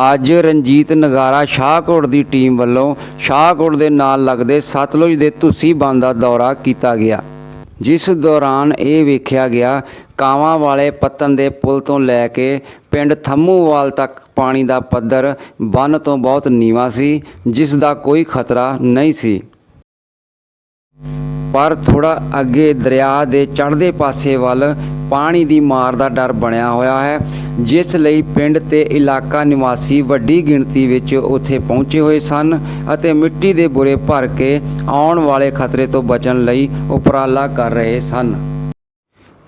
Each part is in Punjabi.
ਅੱਜ ਰਣਜੀਤ ਨਗਾਰਾ ਸ਼ਾਹਕੋਟ ਦੀ ਟੀਮ ਵੱਲੋਂ ਸ਼ਾਹਕੋਟ ਦੇ ਨਾਲ ਲੱਗਦੇ ਸਤਲੁਜ ਦੇ ਤੁਸੀਂ ਬੰਦ ਦਾ ਦੌਰਾ ਕੀਤਾ ਗਿਆ, ਜਿਸ ਦੌਰਾਨ ਇਹ ਵੇਖਿਆ ਗਿਆ, ਕਾਵਾਂ ਵਾਲੇ ਪੱਤਨ ਦੇ ਪੁਲ ਤੋਂ ਲੈ ਕੇ ਪਿੰਡ ਥੰਮੂਵਾਲ ਤੱਕ ਪਾਣੀ ਦਾ ਪੱਧਰ ਬੰਨ ਤੋਂ ਬਹੁਤ ਨੀਵਾਂ ਸੀ, ਜਿਸ ਦਾ ਕੋਈ ਖਤਰਾ ਨਹੀਂ ਸੀ। ਪਰ ਥੋੜਾ ਅੱਗੇ ਦਰਿਆ ਦੇ ਚੜ੍ਹਦੇ ਪਾਸੇ ਵੱਲ ਪਾਣੀ ਦੀ ਮਾਰ ਦਾ ਡਰ ਬਣਿਆ ਹੋਇਆ ਹੈ, ਜਿਸ ਲਈ ਪਿੰਡ ਤੇ ਇਲਾਕਾ ਨਿਵਾਸੀ ਵੱਡੀ ਗਿਣਤੀ ਵਿੱਚ ਉੱਥੇ ਪਹੁੰਚੇ ਹੋਏ ਸਨ ਅਤੇ ਮਿੱਟੀ ਦੇ ਬੁਰੇ ਭਰ ਕੇ ਆਉਣ ਵਾਲੇ ਖਤਰੇ ਤੋਂ ਬਚਣ ਲਈ ਉਪਰਾਲਾ ਕਰ ਰਹੇ ਸਨ।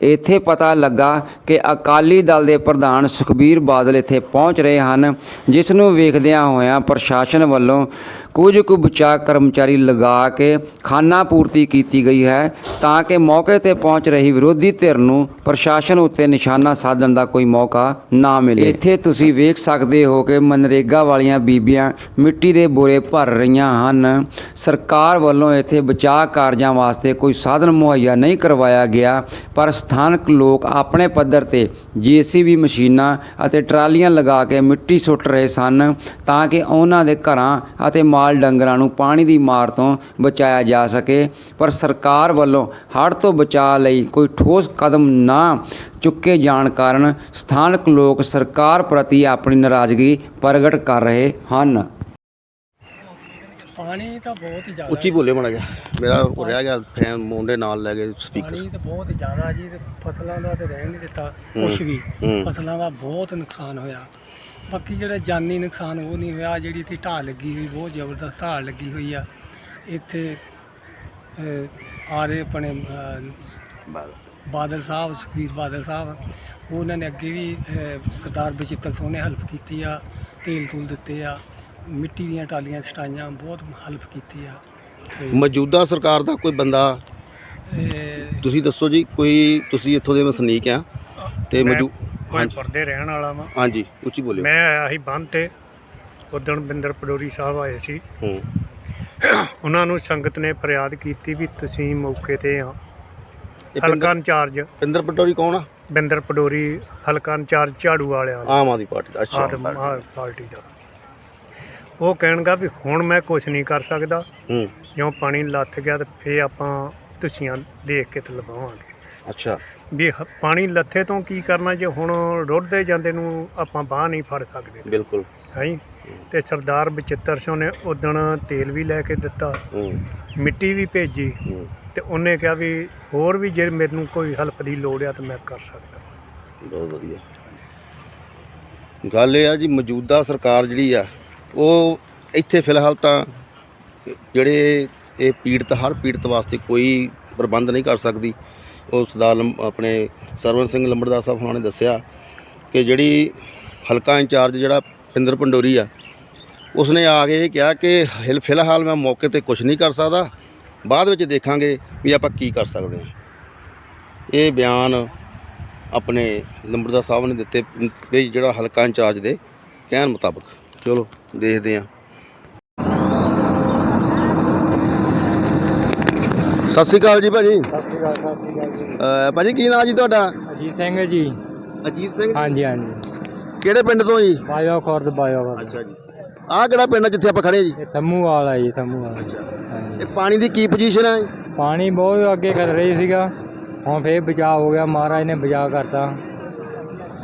ਇੱਥੇ ਪਤਾ ਲੱਗਾ ਕਿ ਅਕਾਲੀ ਦਲ ਦੇ ਪ੍ਰਧਾਨ ਸੁਖਬੀਰ ਬਾਦਲ ਇੱਥੇ ਪਹੁੰਚ ਰਹੇ ਹਨ, ਜਿਸ ਨੂੰ ਵੇਖਦਿਆਂ ਹੋਇਆਂ ਪ੍ਰਸ਼ਾਸਨ ਵੱਲੋਂ ਕੁਝ ਕੁ ਬਚਾਅ ਕਰਮਚਾਰੀ ਲਗਾ ਕੇ ਖਾਨਾ ਪੂਰਤੀ ਕੀਤੀ ਗਈ ਹੈ ਤਾਂ ਕਿ ਮੌਕੇ ਤੇ ਪਹੁੰਚ ਰਹੀ ਵਿਰੋਧੀ ਧਿਰ ਨੂੰ ਪ੍ਰਸ਼ਾਸਨ ਉੱਤੇ ਨਿਸ਼ਾਨਾ ਸਾਧਣ ਦਾ ਕੋਈ ਮੌਕਾ ਨਾ ਮਿਲੇ। ਇੱਥੇ ਤੁਸੀਂ ਵੇਖ ਸਕਦੇ ਹੋ ਕਿ ਮਨਰੇਗਾ ਵਾਲੀਆਂ ਬੀਬੀਆਂ ਮਿੱਟੀ ਦੇ ਬੋਰੇ ਭਰ ਰਹੀਆਂ ਹਨ। ਸਰਕਾਰ ਵੱਲੋਂ ਇੱਥੇ ਬਚਾਅ ਕਾਰਜਾਂ ਵਾਸਤੇ ਕੋਈ ਸਾਧਨ ਮੁਹੱਈਆ ਨਹੀਂ ਕਰਵਾਇਆ ਗਿਆ, ਪਰ ਸਥਾਨਕ ਲੋਕ ਆਪਣੇ ਪੱਧਰ ਤੇ ਜੀਸੀਬੀ ਮਸ਼ੀਨਾਂ ਅਤੇ ਟਰਾਲੀਆਂ ਲਗਾ ਕੇ ਮਿੱਟੀ ਸੁੱਟ ਰਹੇ ਸਨ ਤਾਂ ਕਿ ਉਹਨਾਂ ਦੇ ਘਰਾਂ ਅਤੇ ਮਾਲ ਡੰਗਰਾਂ ਨੂੰ ਪਾਣੀ ਦੀ ਮਾਰ ਤੋਂ ਬਚਾਇਆ ਜਾ ਸਕੇ। ਪਰ ਸਰਕਾਰ ਵੱਲੋਂ ਹੜ੍ਹ ਤੋਂ ਬਚਾਅ ਲਈ ਕੋਈ ਠੋਸ ਕਦਮ ਨਾ ਚੁੱਕੇ ਜਾਣ ਕਾਰਨ ਸਥਾਨਕ ਲੋਕ ਸਰਕਾਰ ਪ੍ਰਤੀ ਆਪਣੀ ਨਾਰਾਜ਼ਗੀ ਪ੍ਰਗਟ ਕਰ ਰਹੇ ਹਨ। ਪਾਣੀ ਤਾਂ ਬਹੁਤ ਹੀ ਜ਼ਿਆਦਾ ਉੱਚੀ ਬੋਲੇ ਮਾੜਾ ਗਿਆ ਮੇਰਾ ਉਹ ਰਹਿ ਗਿਆ ਫੈਨ ਮੁੰਡੇ ਨਾਲ ਲੈ ਗਏ ਸਪੀਕਰ ਪਾਣੀ ਤਾਂ ਬਹੁਤ ਜ਼ਿਆਦਾ ਜੀ ਤੇ ਫਸਲਾਂ ਦਾ ਤੇ ਰਹਿਣ ਨਹੀਂ ਦਿੱਤਾ ਕੁਛ ਵੀ। ਫਸਲਾਂ ਦਾ ਬਹੁਤ ਨੁਕਸਾਨ ਹੋਇਆ। ਬਾਕੀ ਜਿਹੜਾ ਜਾਨੀ ਨੁਕਸਾਨ ਉਹ ਨਹੀਂ ਹੋਇਆ। ਜਿਹੜੀ ਇੱਥੇ ਢਾਲ ਲੱਗੀ ਹੋਈ ਬਹੁਤ ਜ਼ਬਰਦਸਤ ਢਾਲ ਲੱਗੀ ਹੋਈ ਆ। ਇੱਥੇ ਆ ਰਹੇ ਆਪਣੇ ਬਾਦਲ ਸਾਹਿਬ ਸੁਖਬੀਰ ਬਾਦਲ ਸਾਹਿਬ। ਉਹਨਾਂ ਨੇ ਅੱਗੇ ਵੀ ਸਰਦਾਰ ਬਚਿੱਤਰ ਸਿੰਘ ਨੇ ਹੈਲਪ ਕੀਤੀ ਆ ਤੇਲ ਤੂਲ ਦਿੱਤੇ ਆ। ਮਿੱਟੀ ਦੀਆਂ ਟਾਲੀਆਂ ਸਟਾਈਆਂ ਬਹੁਤ ਹੈਲਪ ਕੀਤੀ ਆ। ਮੌਜੂਦਾ ਸਰਕਾਰ ਦਾ ਕੋਈ ਬੰਦਾ ਤੁਸੀਂ ਦੱਸੋ ਜੀ ਕੋਈ ਤੁਸੀਂ ਇੱਥੋਂ ਦੇ ਵਸਨੀਕ ਆ? ਤੇ ਮੈਂ ਮੌਜੂ ਕੋਲਪੁਰ ਦੇ ਰਹਿਣ ਵਾਲਾ ਵਾਂ। ਹਾਂਜੀ ਉੱਚੀ ਬੋਲਿਓ। ਮੈਂ ਆਇਆ ਸੀ ਬੰਨ ਤੇ ਉਦਣ ਬਿੰਦਰ ਪਡੋਰੀ ਸਾਹਿਬ ਆਏ ਸੀ। ਹੂੰ। ਉਹਨਾਂ ਨੂੰ ਸੰਗਤ ਨੇ ਫਰਿਆਦ ਕੀਤੀ ਵੀ ਤੁਸੀਂ ਮੌਕੇ ਤੇ ਆ। ਇਹ ਹਲਕਾ ਪਿੰਦਰ ਇੰਚਾਰਜ। ਪਿੰਦਰ ਪਟੋਰੀ ਕੌਣ ਆ? ਬਿੰਦਰ ਪਡੋਰੀ ਹਲਕਾ ਇੰਚਾਰਜ ਝਾੜੂ ਵਾਲਿਆਂ ਦਾ। ਆਮ ਆਦਮੀ ਪਾਰਟੀ ਦਾ ਅੱਛਾ। ਆਦਮ ਆਹ ਪਾਰਟੀ ਦਾ। ਉਹ ਕਹਿਣਗਾ ਵੀ ਹੁਣ ਮੈਂ ਕੁਝ ਨਹੀਂ ਕਰ ਸਕਦਾ। ਹੂੰ। ਜਿਉਂ ਪਾਣੀ ਲੱਥ ਗਿਆ ਤੇ ਫੇਰ ਆਪਾਂ ਤੁਸੀਆਂ ਦੇਖ ਕੇ ਤੇ ਲਵਾਵਾਂਗੇ। ਅੱਛਾ। ਵੀ ਹ- ਪਾਣੀ ਲੱਥੇ ਤੋਂ ਕੀ ਕਰਨਾ ਜੇ ਹੁਣ ਰੁੜਦੇ ਜਾਂਦੇ ਨੂੰ ਆਪਾਂ ਬਾਹ ਨਹੀਂ ਫੜ ਸਕਦੇ। ਬਿਲਕੁਲ। ਹੈ ਤੇ ਸਰਦਾਰ ਬਚਿੱਤਰ ਸਿੰਘ ਨੇ ਉਦਣ ਤੇਲ ਵੀ ਲੈ ਕੇ ਦਿੱਤਾ ਹੂੰ। ਮਿੱਟੀ ਵੀ ਭੇਜੀ ਹੂੰ। ਤੇ ਉਹਨੇ ਕਿਹਾ ਵੀ ਹੋਰ ਵੀ ਜੇ ਮੈਨੂੰ ਕੋਈ ਹੈਲਪ ਦੀ ਲੋੜ ਆ ਤਾਂ ਮੈਂ ਕਰ ਸਕਦਾ। ਬਹੁਤ ਵਧੀਆ। ਗੱਲ ਇਹ ਆ ਜੀ ਮੌਜੂਦਾ ਸਰਕਾਰ ਜਿਹੜੀ ਆ ਉਹ ਇੱਥੇ ਫਿਲਹਾਲ ਤਾਂ ਜਿਹੜੇ ਇਹ ਪੀੜਤ ਹਰ ਪੀੜਤ ਵਾਸਤੇ ਕੋਈ ਪ੍ਰਬੰਧ ਨਹੀਂ ਕਰ ਸਕਦੀ। ਉਹ ਸਰਦਾਰ ਲੰਬ- ਆਪਣੇ ਸਰਵਨ ਸਿੰਘ ਲੰਬੜਦਾਰ ਸਾਹਿਬ ਉਹਨਾਂ ਨੇ ਦੱਸਿਆ ਕਿ ਜਿਹੜੀ ਹਲਕਾ ਇੰਚਾਰਜ ਜਿਹੜਾ ਪਿੰਦਰ ਪੰਡੋਰੀ ਆ, ਉਸਨੇ ਆ ਕੇ ਇਹ ਕਿਹਾ ਕਿ ਹਿਲ, ਫਿਲਹਾਲ ਮੈਂ ਮੌਕੇ ਤੇ ਕੁਝ ਨਹੀਂ ਕਰ ਸਕਦਾ, ਬਾਅਦ ਵਿੱਚ ਦੇਖਾਂਗੇ ਵੀ ਆਪਾਂ ਕੀ ਕਰ ਸਕਦੇ ਹਾਂ। ਇਹ ਬਿਆਨ ਆਪਣੇ ਲੰਬੜਦਾਰ ਸਾਹਿਬ ਨੇ ਦਿੱਤੇ, ਵੀ ਜਿਹੜਾ ਹਲਕਾ ਇੰਚਾਰਜ ਦੇ ਕਹਿਣ ਮੁਤਾਬਕ। ਚਲੋ, ਦੇਖਦੇ ਹਾਂ। ਸਤਿ ਸ਼੍ਰੀ ਅਕਾਲ ਜੀ ਭਾਜੀ। ਸਤਿ ਸ਼੍ਰੀ ਅਕਾਲ ਸਤਿ ਸ਼੍ਰੀ ਅਕਾਲ ਜੀ। ਅਹ ਭਾਜੀ ਕੀ ਨਾਂ ਜੀ ਤੁਹਾਡਾ? ਅਜੀਤ ਸਿੰਘ ਜੀ। ਅਜੀਤ ਸਿੰਘ? ਹਾਂਜੀ ਹਾਂਜੀ। ਕਿਹੜੇ ਪਿੰਡ ਤੋਂ ਜੀ? ਬਾਇਓ ਖੁਰਦ ਬਾਇਓ ਖੁਰਦ। ਅੱਛਾ ਜੀ। ਆਹ ਕਿਹੜਾ ਪਿੰਡ ਆ ਜਿੱਥੇ ਆਪਾਂ ਖੜੇ ਜੀ? ਇਹ ਥੰਮੂ ਵਾਲਾ ਜੀ ਥੰਮੂ ਵਾਲਾ ਹਾਂਜੀ। ਇਹ ਪਾਣੀ ਦੀ ਕੀ ਪੋਜੀਸ਼ਨ ਹੈ ਪਾਣੀ ਬਹੁਤ ਅੱਗੇ ਕਰ ਰਹੀ ਸੀਗਾ। ਹੁਣ ਫੇਰ ਬਚਾਅ ਹੋ ਗਿਆ। ਮਹਾਰਾਜ ਨੇ ਬਚਾਅ ਕਰਤਾ।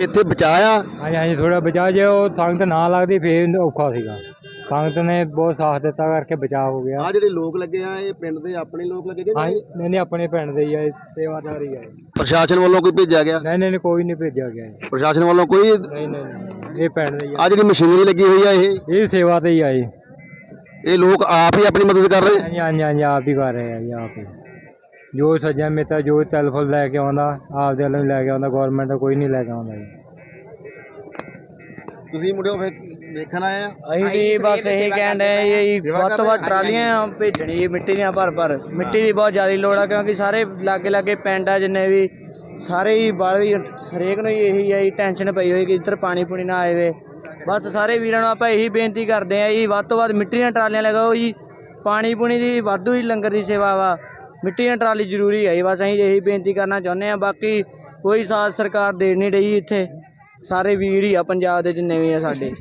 ਇੱਥੇ ਬਚਾਇਆ ਹਾਂਜੀ ਹਾਂਜੀ ਥੋੜਾ ਬਚਾਅ। ਜੇ ਉਹ ਸੰਗਤ ਨਾ ਲੱਗਦੀ ਫੇਰ ਔਖਾ ਸੀਗਾ। ਸੰਗਤ ਨੇ ਬਹੁਤ ਸਾਥ ਦਿੱਤਾ ਕਰਕੇ ਬਚਾਅ ਹੋ ਗਿਆ। ਆ ਜਿਹੜੇ ਲੋਕ ਲੱਗੇ ਆ ਇਹ ਪਿੰਡ ਦੇ ਆਪਣੇ ਲੋਕ ਲੱਗੇ ਕਿ ਨਹੀਂ? ਨਹੀਂ ਆਪਣੇ ਪਿੰਡ ਦੇ ਹੀ ਆ ਇਹ ਸੇਵਾਦਾਰੀ ਆ ਇਹ। ਪ੍ਰਸ਼ਾਸਨ ਵੱਲੋਂ ਕੋਈ ਭੇਜਿਆ ਗਿਆ? ਨਹੀਂ ਨਹੀਂ ਨਹੀਂ, ਕੋਈ ਨਹੀਂ ਭੇਜਿਆ ਗਿਆ ਇਹ। ਪ੍ਰਸ਼ਾਸਨ ਵੱਲੋਂ ਕੋਈ ਨਹੀਂ ਨਹੀਂ ਨਹੀਂ, ਇਹ ਪਿੰਡ ਦੇ ਹੀ ਆ। ਆ ਜਿਹੜੀ ਮਸ਼ੀਨਰੀ ਲੱਗੀ ਹੋਈ ਆ ਇਹ? ਇਹ ਸੇਵਾ ਤੇ ਹੀ ਆਏ ਇਹ। ਲੋਕ ਆਪ ਹੀ ਆਪਣੀ ਮਦਦ ਕਰ ਰਹੇ? ਹਾਂਜੀ ਹਾਂਜੀ ਹਾਂਜੀ ਆਪ ਹੀ ਕਰ ਰਹੇ ਆ ਜੀ ਆਪ ਹੀ। ਜੋ ਸੱਜਾ ਮੇਤਾ ਜੋ ਟੈਲੀਫੋਨ ਲੈ ਕੇ ਆਉਂਦਾ ਆਪ ਦੇ ਵੱਲੋਂ ਹੀ ਲੈ ਕੇ ਆਉਂਦਾ ਗਵਰਨਮੈਂਟ ਕੋਈ ਨਹੀਂ ਲੈ ਕੇ ਆਉਂਦਾ ਜੀ। ਤੁਸੀਂ ਮੁੰਡਿਓ ਫਿਰ ਵੇਖਣ ਆਏ ਆ? ਅਸੀਂ ਵੀ ਬਸ ਇਹੀ ਕਹਿਣ ਡਏ ਇਹ ਵੱਧ ਤੋਂ ਵੱਧ ਟਰਾਲੀਆਂ ਭੇਜਣੀ ਮਿੱਟੀ ਦੀਆਂ ਭਰ ਭਰ। ਮਿੱਟੀ ਦੀ ਬਹੁਤ ਜ਼ਿਆਦਾ ਲੋੜ ਆ ਕਿਉਂਕਿ ਸਾਰੇ ਲਾਗੇ ਲਾਗੇ ਪਿੰਡ ਆ ਜਿੰਨੇ ਵੀ ਸਾਰੇ ਹੀ ਬਾਹਰ ਵੀ ਹਰੇਕ ਨੂੰ ਹੀ ਇਹੀ ਆਈ ਟੈਨਸ਼ਨ ਪਈ ਹੋਈ ਕਿ ਇੱਧਰ ਪਾਣੀ ਪੂਣੀ ਨਾ ਆਵੇ ਵੇ। ਬਸ ਸਾਰੇ ਵੀਰਾਂ ਨੂੰ ਆਪਾਂ ਇਹੀ ਬੇਨਤੀ ਕਰਦੇ ਆ ਜੀ ਵੱਧ ਤੋਂ ਵੱਧ ਮਿੱਟੀ ਦੀਆਂ ਟਰਾਲੀਆਂ ਲਗਾਓ ਜੀ। ਪਾਣੀ ਪੂਣੀ ਦੀ ਵਾਧੂ ਹੀ ਲੰਗਰ ਦੀ ਸੇਵਾ ਵਾ। ਮਿੱਟੀ ਦੀਆਂ ਟਰਾਲੀ ਜ਼ਰੂਰੀ ਹੈ ਜੀ ਬਸ ਅਸੀਂ ਇਹੀ ਬੇਨਤੀ ਕਰਨਾ ਚਾਹੁੰਦੇ ਆ ਬਾਕੀ ਕੋਈ ਸਾਥ ਸਰਕਾਰ ਦੇ ਨਹੀਂ ਰਹੀ ਇੱਥੇ। ਸਾਰੇ ਵੀਰ ਹੀ ਆ ਪੰਜਾਬ ਦੇ ਜਿੰਨੇ ਵੀ ਆ ਸਾਡੇ।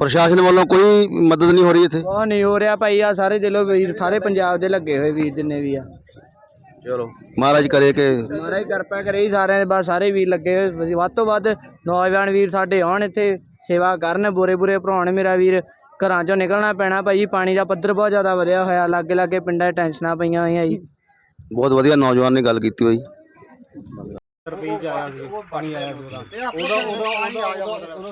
ਪ੍ਰਸ਼ਾਸਨ ਵੱਲੋਂ ਕੋਈ ਮਦਦ ਨਹੀਂ ਹੋ ਰਹੀ ਇੱਥੇ? ਉਹ ਨਹੀਂ ਹੋ ਰਿਹਾ ਭਾਈ ਆ ਸਾਰੇ ਦਿਲੋਂ ਵੀਰ ਸਾਰੇ ਪੰਜਾਬ ਦੇ ਲੱਗੇ ਹੋਏ ਵੀਰ ਜਿੰਨੇ ਵੀ ਆ। ਚਲੋ ਮਹਾਰਾਜ ਕਰੇ ਕਿ ਮਹਾਰਾਜ ਕਿਰਪਾ ਕਰੇ ਜੀ ਸਾਰਿਆਂ ਦੇ ਬਸ ਸਾਰੇ ਵੀਰ ਲੱਗੇ ਹੋਏ। ਵੱਧ ਤੋਂ ਵੱਧ ਨੌਜਵਾਨ ਵੀਰ ਸਾਡੇ ਆਉਣ ਇੱਥੇ ਸੇਵਾ ਕਰਨ ਬੁਰੇ ਬੁਰੇ ਭਰਾਉਣ ਮੇਰਾ ਵੀਰ। ਘਰਾਂ ਚੋਂ ਨਿਕਲਣਾ ਪੈਣਾ ਭਾਈ ਪਾਣੀ ਦਾ ਪੱਧਰ ਬਹੁਤ ਜ਼ਿਆਦਾ ਵਧਿਆ ਹੋਇਆ ਲਾਗੇ ਲਾਗੇ ਪਿੰਡਾਂ 'ਚ ਟੈਨਸ਼ਨਾਂ ਪਈਆਂ ਹੋਈਆਂ ਜੀ। ਬਹੁਤ ਵਧੀਆ ਨੌਜਵਾਨ ਨੇ ਗੱਲ ਕੀਤੀ ਹੋਈ।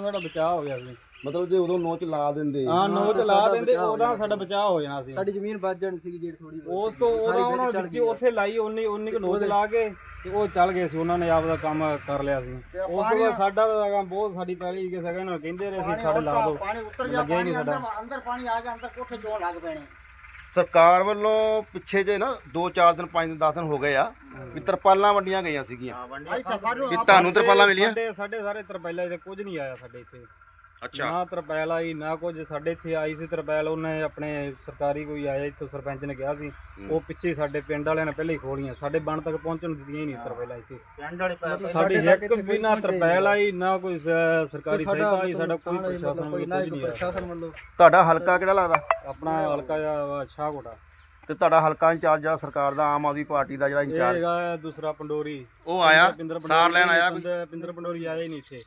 ਸਾਡਾ ਬਚਾਅ ਹੋ ਗਿਆ ਸੀ। ਮਤਲਬ ਜੇ ਉਦੋਂ ਨੋਚ ਲਾ ਦਿੰਦੇ। ਹਾਂ ਨੋਟ ਲਾ ਦਿੰਦੇ ਉਹਦਾ ਸਾਡਾ ਬਚਾਅ ਹੋ ਜਾਣਾ ਸੀ। ਸਾਡੀ ਜ਼ਮੀਨ ਵੱਜ ਜਾਣੀ ਸੀ ਜਿਹੜੀ ਥੋੜੀ ਉਸ ਤੋਂ ਉਹਦਾ ਉਹਨਾਂ ਵਿੱਚ ਉੱਥੇ ਲਾਈ ਉਨੀ ਉਨੀ ਕੁ ਨੋਟ ਲਾ ਕੇ ਤੇ ਉਹ ਚੱਲ ਗਏ ਸੀ ਉਹਨਾਂ ਨੇ ਆਪ ਦਾ ਕੰਮ ਕਰ ਲਿਆ ਸੀ। ਉਸ ਤੋਂ ਬਾਅਦ ਸਾਡਾ ਤਾਂ ਕੰਮ ਬਹੁਤ ਸਾਡੀ ਪਹਿਲੀ ਕਿ ਸਗਨ ਨਾਲ ਕਹਿੰਦੇ ਰਹੇ ਸੀ ਸਾਡੇ ਲਾ ਦਿਓ ਲੱਗਿਆ ਹੀ ਨਹੀਂ ਸਾਡਾ। ਸਰਕਾਰ ਵੱਲੋਂ ਪਿੱਛੇ ਜੇ ਨਾ 2-4 ਦਿਨ 5 ਦਿਨ 10 ਦਿਨ ਹੋ ਗਏ ਆ ਵੀ ਤਰਪਾਲਾਂ ਵੰਡੀਆਂ ਗਈਆਂ ਸੀਗੀਆਂ। ਵੀ ਤੁਹਾਨੂੰ ਤਰਪਾਲਾਂ ਮਿਲੀਆਂ? ਸਾਡੇ ਸਾਡੇ ਸਾਰੇ ਤਰਪੈਲਾ ਇੱਥੇ ਕੁਝ ਨਹੀਂ ਆਇਆ ਸਾਡੇ ਇੱਥੇ। ਨਾ ਤਰਪੈਲ ਆਈ ਨਾ ਕੁਝ। ਸਾਡੇ ਇੱਥੇ ਆਈ ਸੀ ਤਰਪੈਲ ਉਹਨੇ ਆਪਣੇ ਸਰਕਾਰੀ ਕੋਈ ਆਇਆ ਇੱਥੋਂ ਸਰਪੰਚ ਨੇ ਕਿਹਾ ਸੀ। ਉਹ ਪਿੱਛੇ ਸਾਡੇ ਪਿੰਡ ਵਾਲਿਆਂ ਨੇ ਪਹਿਲਾਂ ਹੀ ਖੋਲੀਆਂ ਸਾਡੇ ਬਣ ਤੱਕ ਪਹੁੰਚਣ ਦਿੱਤੀਆਂ ਹੀ ਨਹੀਂ ਤਰਪੈਲ ਇੱਥੇ ਸਾਡੀ ਇੱਕ ਵੀ ਨਾ ਤਰਪੈਲ ਆਈ ਨਾ ਕੋਈ ਸਰਕਾਰੀ ਸਹਾਇਤਾ ਆਈ ਸਾਡਾ ਕੋਈ ਪ੍ਰਸ਼ਾਸਨ ਵੱਲੋਂ ਕੁਝ ਨਹੀਂ ਆਇਆ। ਤੁਹਾਡਾ ਹਲਕਾ ਕਿਹੜਾ ਲੱਗਦਾ? ਆਪਣਾ ਹਲਕਾ ਸ਼ਾਹਕੋਟਾ ਤੇ ਤੁਹਾਡਾ ਹਲਕਾ ਇੰਚਾਰਜ ਜਿਹੜਾ ਸਰਕਾਰ ਦਾ ਆਮ ਆਦਮੀ ਪਾਰਟੀ ਦਾ ਜਿਹੜਾ ਇੰਚਾਰਜ? ਹੈਗਾ ਦੂਸਰਾ ਪੰਡੋਰੀ। ਉਹ ਆਇਆ? ਪਿੰਦਰ ਸਾਰ ਲੈਣ ਆਇਆ ਕੋਈ? ਪਿੰਦਰ- ਪਿੰਦਰ ਪੰਡੋਰੀ ਆਇਆ ਹੀ ਨਹੀਂ ਇੱਥੇ।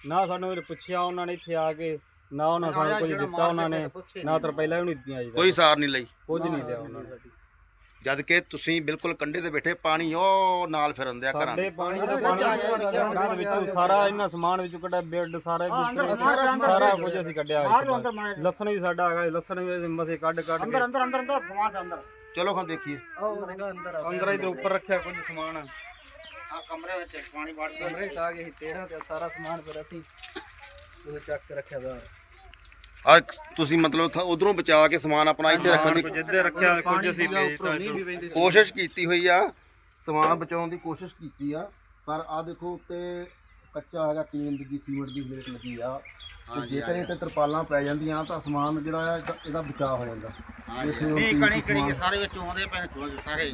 ਨਾ ਸਾਨੂੰ ਇਹ ਪੁੱਛਿਆ ਉਹਨਾਂ ਨੇ ਇੱਥੇ ਆ ਕੇ ਨਾ ਉਹਨਾਂ ਸਾਨੂੰ ਕੁਝ ਦਿੱਤਾ ਉਹਨਾਂ ਨੇ ਨਾ ਤਰਪੈਲਾ ਵੀ ਨਹੀਂ ਦਿੱਤੀਆਂ ਜੀ। ਕੋਈ ਸਾਰ ਨਹੀਂ ਲਈ। ਕੁਝ ਨਹੀਂ ਦਿਆ ਉਹਨਾਂ ਨੇ ਜਦ ਕਿ ਤੁਸੀਂ ਬਿਲਕੁਲ ਕੰਢੇ ਤੇ ਬੈਠੇ ਪਾਣੀ ਉਹ ਨਾਲ ਫਿਰਨ ਦਿਆ ਘਰਾਂ ਸਾਡੇ ਦੇ। ਪਾਣੀ ਦਾ ਪਾਣੀ ਘਰ ਵਿੱਚੋਂ ਸਾਰਾ ਇਹਨਾਂ ਸਮਾਨ ਵਿੱਚੋਂ ਕੱਢਿਆ ਬੈੱਡ ਸਾਰਾ ਸਾਰਾ ਕੁਝ ਅਸੀਂ ਕੱਢਿਆ ਲਸਣ ਵੀ ਸਾਡਾ ਹੈਗਾ ਲਸਣ ਵੀ ਅਸੀਂ ਮਸੇ ਕੱਢ ਕੱਢ ਅੰਦਰ ਅੰਦਰ ਅੰਦਰ ਚਲੋ ਹੁਣ ਦੇਖੀਏ। ਅੰਦਰ ਇਧਰ ਉੱਪਰ ਰੱਖਿਆ ਕੁਝ ਸਮਾਨ। ਆ ਕਮਰੇ ਵਿੱਚ ਪਾਣੀ ਵੜ ਕਮਰੇ ਚ ਆ ਗਏ ਸੀ ਤੇਰਾ ਤੇ ਸਾਰਾ ਸਮਾਨ ਫਿਰ ਅਸੀਂ ਉਹ ਚੱਕ ਕੇ ਰੱਖਿਆ ਦਾ ਆ ਤੁਸੀਂ ਮਤਲਬ ਉਧਰੋਂ ਬਚਾ ਕੇ ਸਮਾਨ ਆਪਣਾ ਇੱਥੇ ਰੱਖਣ ਦੀ ਜਿੱਦੇ ਰੱਖਿਆ ਕੁਝ ਅਸੀਂ ਵੇਚਤਾ ਇੱਧਰੋਂ। ਕੋਸ਼ਿਸ਼ ਕੀਤੀ ਹੋਈ ਆ ਸਮਾਨ ਬਚਾਉਣ ਦੀ ਕੋਸ਼ਿਸ਼ ਕੀਤੀ ਆ ਪਰ ਆ ਦੇਖੋ ਉੱਤੇ ਕੱਚਾ ਹੈਗਾ ਟੀਨ ਦੀ ਸੀਮੈਂਟ ਦੀ ਪਲੇਟ ਲੱਗੀ ਆ। ਤੇ ਜੇਕਰ ਇਹ ਤੇ ਤਰਪਾਲਾਂ ਪੈ ਜਾਂਦੀਆਂ ਤਾਂ ਸਮਾਨ ਜਿਹੜਾ ਇਹਦਾ ਬਚਾਅ ਹੋ ਜਾਂਦਾ। ਨਹੀਂ ਕਣੀ ਕਣੀ ਸਾਰੇ ਵਿੱਚ ਆਉਂਦੇ ਪਏ ਸਾਰੇ।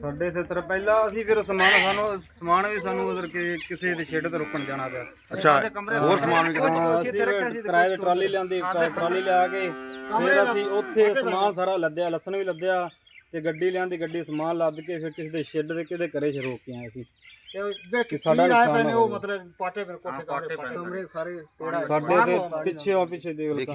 ਸਾਡੇ ਤੇ ਤਰ ਪਹਿਲਾਂ ਅਸੀਂ ਫਿਰ ਸਮਾਨ ਸਾਨੂੰ ਸਮਾਨ ਵੀ ਸਾਨੂੰ ਉਧਰ ਕਿਸੇ ਦੇ ਸ਼ੈੱਡ ਤੇ ਰੁਕਣ ਜਾਣਾ ਪਿਆ। ਅੱਛਾ ਹੋਰ ਸਮਾਨ ਵੀ ਕਿਤੇ ਅਸੀਂ ਫਿਰ ਕਿਰਾਏ ਦੀ ਟਰਾਲੀ ਲਿਆਂਦੀ ਟਰਾ- ਟਰਾਲੀ ਲਿਆ ਕੇ ਫਿਰ ਅਸੀਂ ਉੱਥੇ ਸਮਾਨ ਸਾਰਾ ਲੱਦਿਆ ਲਸਣ ਵੀ ਲੱਦਿਆ ਤੇ ਗੱਡੀ ਲਿਆਂਦੀ ਗੱਡੀ ਸਮਾਨ ਲੱਦ ਕੇ ਫਿਰ ਕਿਸੇ ਦੇ ਸ਼ੈੱਡ ਦੇ ਕਿਤੇ ਘਰੇ ਚ ਰੋਕ ਕੇ ਆਏ ਸੀ। ਕਿ ਸਾਡਾ ਨੁਕਸਾਨ ਉਹ ਮਤਲਬ ਕਮਰੇ ਸਾਰੇ ਸਾਡੇ ਤੇ ਪਿੱਛੇ ਆ ਪਿੱਛੇ ਦੇਖ ਲਓ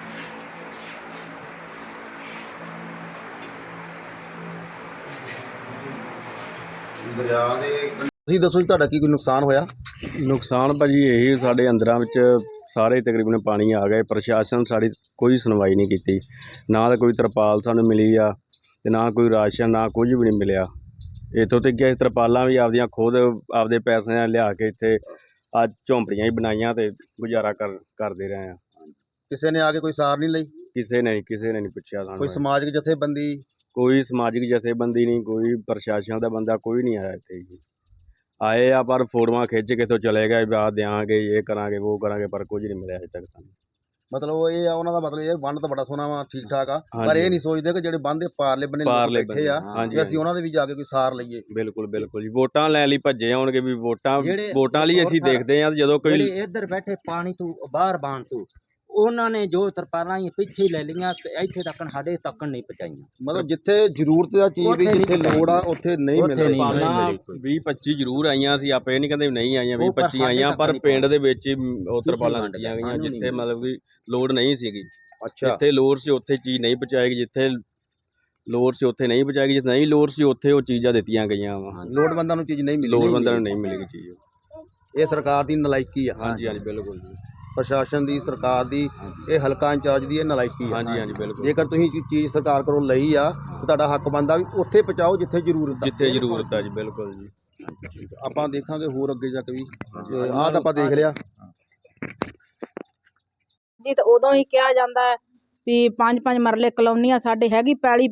ਦਰਿਆ ਦੇ ਤੁਸੀਂ ਦੱਸੋ ਜੀ ਤੁਹਾਡਾ ਕੀ ਕੋਈ ਨੁਕਸਾਨ ਹੋਇਆ? ਨੁਕਸਾਨ ਭਾਜੀ ਇਹੀ ਸਾਡੇ ਅੰਦਰਾਂ ਵਿੱਚ ਸਾਰੇ ਤਕਰੀਬਨ ਪਾਣੀ ਆ ਗਏ ਪ੍ਰਸ਼ਾਸਨ ਸਾਡੀ ਕੋਈ ਸੁਣਵਾਈ ਨਹੀਂ ਕੀਤੀ। ਨਾ ਤਾਂ ਕੋਈ ਤਰਪਾਲ ਸਾਨੂੰ ਮਿਲੀ ਆ ਤੇ ਨਾ ਕੋਈ ਰਾਸ਼ਨ ਨਾ ਕੁਝ ਵੀ ਨਹੀਂ ਮਿਲਿਆ। ਇੱਥੋਂ ਤੱਕ ਕਿ ਤਰਪਾਲਾਂ ਵੀ ਆਪਦੀਆਂ ਖੁਦ ਆਪਦੇ ਪੈਸਿਆਂ ਨਾਲ ਲਿਆ ਕੇ ਇੱਥੇ ਅੱਜ ਝੌਂਪੜੀਆਂ ਹੀ ਬਣਾਈਆਂ ਤੇ ਗੁਜ਼ਾਰਾ ਕਰ ਕਰਦੇ ਰਹੇ ਆ। ਕਿਸੇ ਨੇ ਆ ਕੇ ਕੋਈ ਸਾਰ ਨਹੀਂ ਲਈ? ਕਿਸੇ ਨੇ ਕਿਸੇ ਨੇ ਨਹੀਂ ਪੁੱਛਿਆ ਕੋਈ ਸਾਨੂੰ ਸਮਾਜਿਕ ਜਥੇਬੰਦੀ ਕੋਈ ਸਮਾਜਿਕ ਜਥੇਬੰਦੀ ਨਹੀਂ ਕੋਈ ਪ੍ਰਸ਼ਾਸਨ ਦਾ ਬੰਦਾ ਕੋਈ ਨਹੀਂ ਆਇਆ ਇੱਥੇ ਜੀ। ਆਏ ਆ ਪਰ ਫੋਟੋਆਂ ਖਿੱਚ ਕੇ ਤੋਂ ਚਲੇ ਗਏ ਵੀ ਆਹ ਦਿਆਂਗੇ ਇਹ ਕਰਾਂਗੇ ਉਹ ਕਰਾਂਗੇ ਪਰ ਕੁਝ ਨਹੀਂ ਮਿਲਿਆ ਅਜੇ ਤੱਕ ਸਾਨੂੰ। ਮਤਲਬ ਇਹ ਆ ਉਹਨਾਂ ਦਾ ਮਤਲਬ ਇਹ ਬੰਨ ਤਾਂ ਬੜਾ ਸੋਹਣਾ ਵਾ ਠੀਕ ਠਾਕ ਆ। ਪਰ। ਇਹ ਨਹੀਂ ਸੋਚਦੇ ਕਿ ਜਿਹੜੇ ਬੰਨ ਦੇ ਪਾਰਲੇ ਬੰਨੇ ਲੋਕ ਬੈਠੇ ਆ ਕਿ ਅਸੀਂ ਉਹਨਾਂ ਦੇ ਵੀ ਜਾ ਕੇ ਕੋਈ ਸਾਰ ਲਈਏ। ਬਿਲਕੁਲ ਬਿਲਕੁਲ ਜੀ। ਵੋਟਾਂ ਲੈਣ ਲਈ ਭੱਜੇ ਆਉਣਗੇ ਵੀ ਵੋਟਾਂ ਵੋਟਾਂ ਲਈ ਅਸੀਂ ਦੇਖਦੇ ਹਾਂ ਜਦੋਂ ਕੋਈ ਜਿਹੜੇ ਇੱਧਰ ਬੈਠੇ ਪਾਣੀ ਤੋਂ ਬਾਹਰ ਬਾਣ ਤੋਂ ਉਹਨਾਂ ਨੇ ਜੋ ਤਰਪਾਲਾਂ ਹੀ ਪਿੱਛੇ ਹੀ ਲੈ ਲਈਆਂ ਤੇ ਇੱਥੇ ਤੱਕ ਸਾਡੇ ਤੱਕ ਨਹੀਂ ਪਹੁੰਚਾਈਆਂ। ਮਤਲਬ ਜਿੱਥੇ ਜ਼ਰੂਰਤ ਦਾ ਚੀਜ਼ ਦੀ ਜਿੱਥੇ ਲੋੜ ਆ ਉੱਥੇ ਨਹੀਂ ਉੱਥੇ ਮਿਲਦੀ। ਨਹੀਂ ਮਿਲਦੀ। ਪਾਲਾਂ 20 25 ਜ਼ਰੂਰ ਆਈਆਂ ਸੀ ਆਪੇ ਨਹੀਂ ਕਹਿੰਦੇ ਵੀ ਨਹੀਂ ਆਈਆਂ 20 ਉਹ ਪਰ 25 ਆਈਆਂ ਪਰ ਤੱਕ ਪਿੰਡ ਦੇ ਵਿੱਚ ਹੀ ਉਹ ਤਰਪਾਲਾਂ ਵੰਡ ਦਿੱਤੀਆਂ ਗਈਆਂ ਸਾਨੂੰ ਨਹੀਂ ਜਿੱਥੇ ਮਤਲਬ ਕਿ ਲੋੜ ਨਹੀਂ ਸੀਗੀ। ਅੱਛਾ। ਜਿੱਥੇ ਲੋੜ ਸੀ ਉੱਥੇ ਚੀਜ਼ ਨਹੀਂ ਪਹੁੰਚਾਏਗੀ ਜਿੱਥੇ ਲੋੜ ਸੀ ਉੱਥੇ ਨਹੀਂ ਪਹੁੰਚਾਏਗੀ ਜਿੱਥੇ ਨਹੀਂ ਲੋੜ ਸੀ ਉੱਥੇ ਉਹ ਚੀਜ਼ਾਂ ਦਿੱਤੀਆਂ ਗਈਆਂ ਵਾ। ਲੋੜਵੰਦਾਂ ਨੂੰ ਚੀਜ਼ ਨਹੀਂ ਮਿਲੀ। ਲੋੜਵੰਦਾਂ ਨੂੰ ਨਹੀਂ ਮਿਲੇਗੀ ਚੀਜ਼। ਇਹ ਸਰਕਾਰ ਦੀ ਨਲਾਇਕੀ ਆ। ਹਾਂਜੀ ਹਾਂਜੀ ਬਿਲਕੁਲ ਜੀ। ਪ੍ਰਸ਼ਾਸਨ ਦੀ ਸਰਕਾਰ ਦੀ ਇਹ ਹਲਕਾ ਇੰਚਾਰਜ ਦੀ ਇਹ ਨਲਾਇਕੀ ਆ। ਹਾਂਜੀ ਹਾਂਜੀ ਬਿਲਕੁਲ। ਜੇਕਰ ਤੁਸੀਂ ਕੋਈ ਚੀਜ਼ ਸਰਕਾਰ ਕੋਲੋਂ ਲਈ ਆ ਤਾਂ ਤੁਹਾਡਾ ਹੱਕ ਬਣਦਾ ਵੀ ਉੱਥੇ ਪਹੁੰਚਾਓ ਜਿੱਥੇ ਜ਼ਰੂਰਤ ਆ। ਜਿੱਥੇ ਜ਼ਰੂਰਤ ਹੈ ਜੀ ਬਿਲਕੁਲ ਜੀ। ਆਪਾਂ ਦੇਖਾਂਗੇ ਹੋਰ ਅੱਗੇ ਜਾ ਕੇ ਵੀ। ਆਹ ਤਾਂ ਆਪਾਂ ਦੇਖ ਲਿਆ। ਜੀ ਤਾਂ ਉਦੋਂ ਹੀ ਕਿਹਾ ਜਾਂਦਾ ਹੈ ਵੀ ਪੰਜ ਪੰਜ ਮਰਲੇ ਕਲੋਨੀਆਂ ਸਾਡੇ ਹੈਗੀ ਪੈਲੀ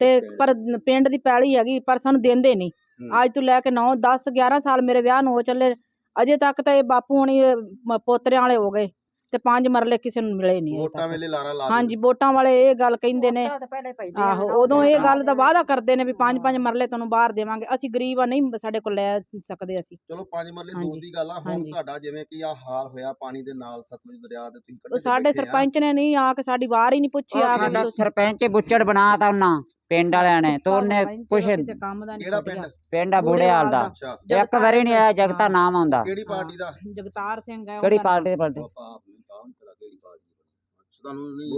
ਤੇ ਪਰ ਪਿੰਡ ਦੀ ਪੈਲੀ ਹੈਗੀ ਪਰ ਸਾਨੂੰ ਦਿੰਦੇ ਨਹੀਂ। ਅੱਜ ਤੋਂ ਲੈ ਕੇ 9 10 11 ਸਾਲ ਮੇਰੇ ਵਿਆਹ ਨੂੰ ਹੋ ਚੱਲੇ। ਅਜੇ ਤੱਕ ਤਾਂ ਇਹ ਬਾਪੂ ਹੁਣੀ ਪੋਤਰਿਆਂ ਵਾਲੇ ਹੋ ਗਏ ਤੇ ਪੰਜ ਮਰਲੇ ਕਿਸੇ ਨੂੰ ਮਿਲੇ ਨਹੀਂ ਅਜੇ ਵੋਟਾਂ ਤੱਕ। ਵੇਲੇ ਲਾਰਾ ਲਾ ਹਾਂਜੀ ਵੋਟਾਂ ਵਾਲੇ ਇਹ ਗੱਲ ਕਹਿੰਦੇ ਨੇ ਆਹੋ ਉਦੋਂ ਇਹ ਗੱਲ ਦਾ ਵਾਅਦਾ ਕਰਦੇ ਨੇ ਵੀ ਪੰਜ ਪੰਜ ਮਰਲੇ ਤੁਹਾਨੂੰ ਬਾਹਰ ਦੇਵਾਂਗੇ। ਅਸੀਂ ਗਰੀਬ ਆ ਨਹੀਂ ਸਾਡੇ ਕੋਲ ਲੈ ਸਕਦੇ ਅਸੀਂ। ਚਲੋ ਪੰਜ ਮਰਲੇ ਦੂਰ ਹਾਂਜੀ, ਦੀ ਗੱਲ ਆ। ਹੁਣ ਹਾਂਜੀ। ਤੁਹਾਡਾ ਜਿਵੇਂ ਕਿ ਆ ਹਾਲ ਹੋਇਆ ਪਾਣੀ ਦੇ ਨਾਲ ਸਤਲੁਜ ਦਰਿਆ ਦੇ ਤੁਸੀਂ ਉਹ ਸਾਡੇ। ਸਰਪੰਚ ਨੇ ਨਹੀਂ ਆ ਕੇ ਸਾਡੀ ਵਾਰ ਹੀ ਨਹੀਂ ਪੁੱਛੀ ਆ ਕੇ ਸਾਡਾ ਤੁਸੀਂ- ਸਰਪੰਚ ਬੁੱਚੜ ਬਣਾਤਾ ਉਹਨਾਂ। ਪਿੰਡ ਵਾਲਿਆਂ ਨੇ ਤੇ ਉਹਨੇ ਕੁਛ ਕੰਮ ਦਾ ਕਿਹੜਾ। ਪਿੰਡ? ਪਿੰਡ ਆ ਬੂੜੇਵਾਲ ਦਾ। ਅੱਛਾ ਇੱਕ ਵਾਰੀ ਨਹੀਂ ਆਇਆ ਜਗਤਾ ਨਾਮ ਆਉਂਦਾ। ਕਿਹੜੀ ਪਾਰਟੀ ਦਾ? ਜਗਤਾਰ ਸਿੰਘ ਹੈ ਕਿਹੜੀ ਪਾਰਟੀ ਦੇ? ਪਾਰਟੀ। ਤੁਹਾਨੂੰ ਨਹੀਂ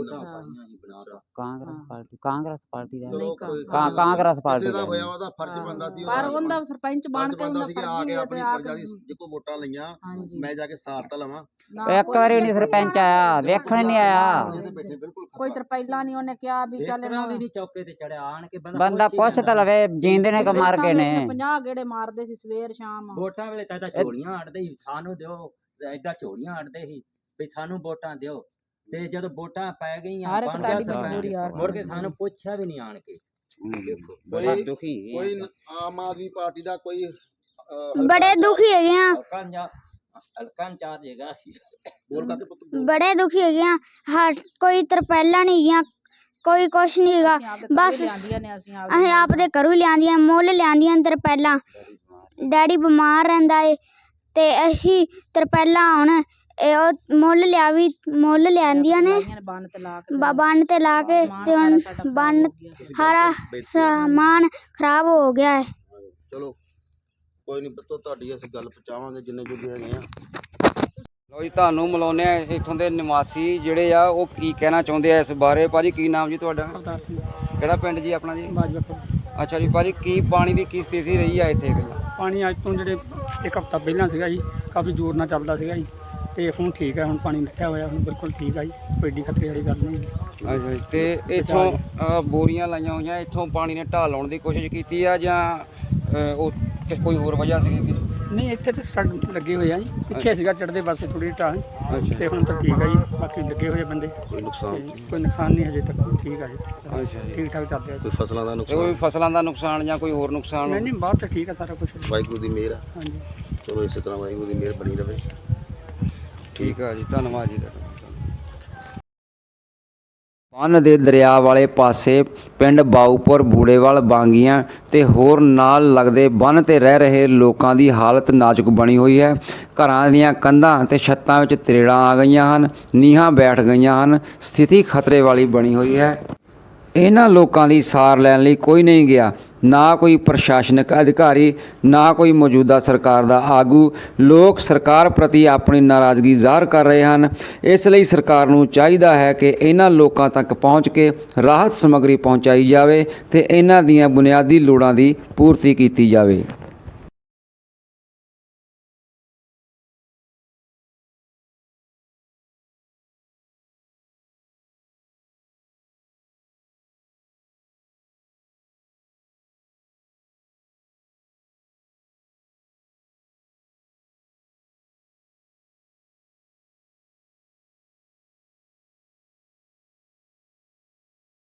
ਕਾਂਗਰਸ ਪਾਰਟੀ ਕਾਂਗਰਸ ਪਾਰਟੀ ਦਾ ਕੋਈ ਕਾਂ- ਕਾਂਗਰਸ ਪਾਰਟੀ ਕਿਸੇ ਦਾ ਦਾ। ਹੋਇਆ ਉਹਦਾ ਫਰਜ਼। ਬੰਦਾ ਸੀ ਪਰ ਉਹਦਾ ਸਰਪੰਚ ਬਣ ਕੇ ਬੰਦਾ ਉਹਦਾ ਸੀ ਕਿ ਆ ਫਰਜ਼ ਕੇ ਹੀ ਆਪਣੀ ਹੈ ਤੇ ਪ੍ਰਜਾ ਦੀ ਆਪ- ਜਿੱਕੋ ਵੋਟਾਂ ਲਈਆਂ ਹਾਂਜੀ। ਮੈਂ ਜਾ ਕੇ ਸਾਰ ਤਾਂ ਲਵਾਂ ਇੱਕ ਕੋਈ ਵਾਰੀ ਨਹੀਂ ਸਰਪੰਚ ਆਇਆ ਵੇਖਣ ਨਹੀਂ ਆਇਆ। ਇਹਦੇ ਬੈਠੇ ਬਿਲਕੁਲ ਕੋਈ ਤਰਪੈਲਾ ਨਹੀਂ ਉਹਨੇ ਕਿਹਾ ਵੀ ਚੱਲ ਇਹਨਾਂ ਨਹੀਂ ਚੌਕੇ ਤੇ ਚੜਿਆ ਆਣ ਕੇ ਬੰਦਾ ਪੁੱਛ ਤਾਂ ਲਵੇ ਜੀਂਦੇ ਨੇ ਕਿ ਮਰ ਗਏ ਨੇ 50 ਗੇੜੇ ਮਾਰਦੇ ਸੀ ਸਵੇਰ ਸ਼ਾਮ। ਵੋਟਾਂ ਵੇਲੇ ਤਾਂ ਇਹਦਾ ਝੋਲੀਆਂ ਅੜਦੇ ਸੀ ਸਾਨੂੰ ਦਿਓ ਏਦਾਂ ਝੋਲੀਆਂ ਅੜਦੇ ਸੀ ਵੀ ਸਾਨੂੰ ਵੋਟਾਂ ਦਿਓ। ਤੇ ਜਦੋਂ ਵੋਟਾਂ ਪੈ ਗਈਆਂ ਹਰ ਇੱਕ ਬਣ ਗਿਆ ਤੁਹਾਡੀ ਸਰਪੰਚ, ਮਨਜ਼ੂਰੀ ਆ ਮੁੜ ਕੇ ਸਾਨੂੰ ਪੁੱਛਿਆ ਵੀ ਨਹੀਂ ਆਣ ਕੇ। ਕੋਈ ਦੁਖੀ ਕੋਈ ਨ- ਆਮ ਆਦਮੀ ਪਾਰਟੀ ਦਾ ਕੋਈ ਅਹ, ਬੜੇ ਦੁਖੀ ਹੈਗੇ ਆ। ਹਲਕਾ ਜਾਂ ਹਲਕਾ ਚਾਰਜ ਹੈਗਾ ਬੋਲ ਕਰਕੇ ਪੁੱਤ ਬੋਲ। ਬੜੇ ਦੁਖੀ ਹੈਗੇ ਆ। ਹਰ ਕੋਈ ਤਰਪੈਲਾ ਨਹੀਂ ਗਿਆ ਕੋਈ ਕੁਛ ਨਹੀਂ ਹੈਗਾ। ਬਸ ਲਿਆਂਦੀਆਂ ਨੇ ਅਸੀਂ ਆਪ ਅਸੀਂ ਆਪਦੇ ਘਰੋਂ ਹੀ ਲਿਆਂਦੀਆਂ ਮੁੱਲ ਲਿਆਂਦੀਆਂ ਤਰਪੈਲਾ ਡੈਡੀ ਬਿਮਾਰ ਰਹਿੰਦਾ ਏ ਤੇ ਅਸੀਂ ਤਰਪੈਲਾ ਹੁਣ ਇਹ ਉਹ ਮੁੱਲ ਲਿਆ ਵੀ ਮੁੱਲ ਲਿਆਂਦੀਆਂ ਨੇ। ਬੰਨ ਤੇ ਲਾ ਕੇ ਬ- ਬੰਨ ਤੇ ਲਾ ਕੇ ਤੇ ਹੁਣ ਬੰਨ ਸਾਰਾ ਸਮਾਨ ਖਰਾਬ ਹੋ ਗਿਆ ਹੈ। ਚਲੋ ਕੋਈ ਨਹੀਂ ਬੱਤੋ ਤੁਹਾਡੀ ਅਸੀਂ ਗੱਲ ਪਹੁੰਚਾਵਾਂਗੇ ਜਿੰਨੇ ਜੋਗੇ ਹੈਗੇ ਆ। ਲੋ ਜੀ ਤੁਹਾਨੂੰ ਮਿਲਾਉਂਦੇ ਆ ਇੱਥੋਂ ਦੇ ਨਿਵਾਸੀ ਜਿਹੜੇ ਆ ਉਹ ਕੀ ਕਹਿਣਾ ਚਾਹੁੰਦੇ ਆ ਇਸ ਬਾਰੇ? ਭਾਜੀ ਕੀ ਨਾਮ ਜੀ ਤੁਹਾਡਾ? ਕਿਹੜਾ ਪਿੰਡ ਜੀ ਆਪਣਾ ਜੀ? ਬਾਜਵਾ ਅੱਛਾ ਜੀ ਭਾਜੀ ਕੀ ਪਾਣੀ ਦੀ ਕੀ ਸਥਿਤੀ ਰਹੀ ਆ ਇੱਥੇ? ਪਹਿਲਾਂ ਪਾਣੀ ਅੱਜ ਤੋਂ ਜਿਹੜੇ ਇੱਕ ਹਫ਼ਤਾ ਪਹਿਲਾਂ ਸੀਗਾ ਜੀ ਕਾਫੀ ਜ਼ੋਰ ਨਾਲ ਚੱਲਦਾ ਸੀਗਾ ਜੀ। ਤੇ ਹੁਣ ਠੀਕ ਹੈ ਹੁਣ ਪਾਣੀ ਨਿੱਠਿਆ ਹੋਇਆ ਹੁਣ ਬਿਲਕੁਲ ਠੀਕ ਆ ਜੀ। ਕੋਈ ਏਡੀ ਖਤਰੇ ਵਾਲੀ ਗੱਲ ਨਹੀਂ। ਅੱਛਾ ਜੀ ਤੇ ਇੱਥੋਂ ਅ, ਬੋਰੀਆਂ ਲਾਈਆਂ ਹੋਈਆਂ ਇੱਥੋਂ ਪਾਣੀ ਨੇ ਢਾਹ ਲਾਉਣ ਦੀ ਕੋਸ਼ਿਸ਼ ਕੀਤੀ ਆ ਜਾਂ ਅ, ਉਹ ਕੋਈ ਹੋਰ ਵਜ੍ਹਾ ਸੀਗੀ? ਕਿ ਨਹੀਂ ਇੱਥੇ ਤੇ ਸਟੱਡ ਲੱਗੇ ਹੋਏ ਆ ਜੀ। ਪਿੱਛੇ ਸੀਗਾ ਚੜਦੇ ਪਾਸੇ ਥੋੜੀ ਢਾਹ। ਅੱਛਾ। ਤੇ ਹੁਣ ਤਾਂ ਠੀਕ ਆ ਜੀ। ਬਾਕੀ ਲੱਗੇ ਹੋਏ ਬੰਦੇ। ਕੋਈ ਨੁਕਸਾਨ ਤੇ ਕੋਈ ਨੁਕਸਾਨ ਨਹੀਂ ਹਜੇ ਤੱਕ ਠੀਕ ਆ ਜੀ। ਅੱਛਾ ਜੀ। ਠੀਕ ਠਾਕ ਚੱਲ ਰਿਹਾ ਜੀ ਕੋਈ ਫਸਲਾਂ ਦਾ ਤੇ ਕੋਈ ਨੁਕਸਾਨ? ਫਸਲਾਂ ਦਾ ਨੁਕਸਾਨ ਜਾਂ ਕੋਈ ਹੋਰ ਨੁਕਸਾਨ? ਨਹੀਂ ਨਹੀਂ ਬਾਹਰ ਤਾਂ ਠੀਕ ਆ ਸਾਰਾ ਕੁਝ ਵਾਹਿਗੁਰੂ ਦੀ ਮਿਹਰ ਆ। ਹਾਂਜੀ। ਚਲੋ ਇਸੇ ਤਰ੍ਹਾਂ ਵਾਹਿਗੁਰੂ ਦੀ ਮਿਹਰ ਬਣੀ ਰਵੇ। ਠੀਕ ਆ ਜੀ, ਧੰਨਵਾਦ ਜੀ ਤੁਹਾਡਾ। ਬੰਨ ਦੇ ਦਰਿਆ ਵਾਲੇ ਪਾਸੇ ਪਿੰਡ ਬਾਊਪੁਰ ਬੂੜੇਵਾਲ ਬਾਂਗੀਆਂ ਤੇ ਹੋਰ ਨਾਲ ਲੱਗਦੇ ਬੰਨ ਤੇ ਰਹਿ ਰਹੇ ਲੋਕਾਂ ਦੀ ਹਾਲਤ ਨਾਜ਼ੁਕ ਬਣੀ ਹੋਈ ਹੈ। ਘਰਾਂ ਦੀਆਂ ਕੰਧਾਂ ਤੇ ਛੱਤਾਂ ਵਿੱਚ ਤਰੇੜਾਂ ਆ ਗਈਆਂ ਹਨ, ਨੀਹਾਂ ਬੈਠ ਗਈਆਂ ਹਨ, ਸਥਿਤੀ ਖਤਰੇ ਵਾਲੀ ਬਣੀ ਹੋਈ ਹੈ। ਇਹਨਾਂ ਲੋਕਾਂ ਦੀ ਸਾਰ ਲੈਣ ਲਈ ਕੋਈ ਨਹੀਂ ਗਿਆ। ਨਾ ਕੋਈ ਪ੍ਰਸ਼ਾਸਨਿਕ ਅਧਿਕਾਰੀ, ਨਾ ਕੋਈ ਮੌਜੂਦਾ ਸਰਕਾਰ ਦਾ ਆਗੂ। ਲੋਕ ਸਰਕਾਰ ਪ੍ਰਤੀ ਆਪਣੀ ਨਾਰਾਜ਼ਗੀ ਜ਼ਾਹਰ ਕਰ ਰਹੇ ਹਨ। ਇਸ ਲਈ ਸਰਕਾਰ ਨੂੰ ਚਾਹੀਦਾ ਹੈ ਕਿ ਇਹਨਾਂ ਲੋਕਾਂ ਤੱਕ ਪਹੁੰਚ ਕੇ ਰਾਹਤ ਸਮੱਗਰੀ ਪਹੁੰਚਾਈ ਜਾਵੇ ਤੇ ਇਹਨਾਂ ਦੀਆਂ ਬੁਨਿਆਦੀ ਲੋੜਾਂ ਦੀ ਪੂਰਤੀ ਕੀਤੀ ਜਾਵੇ।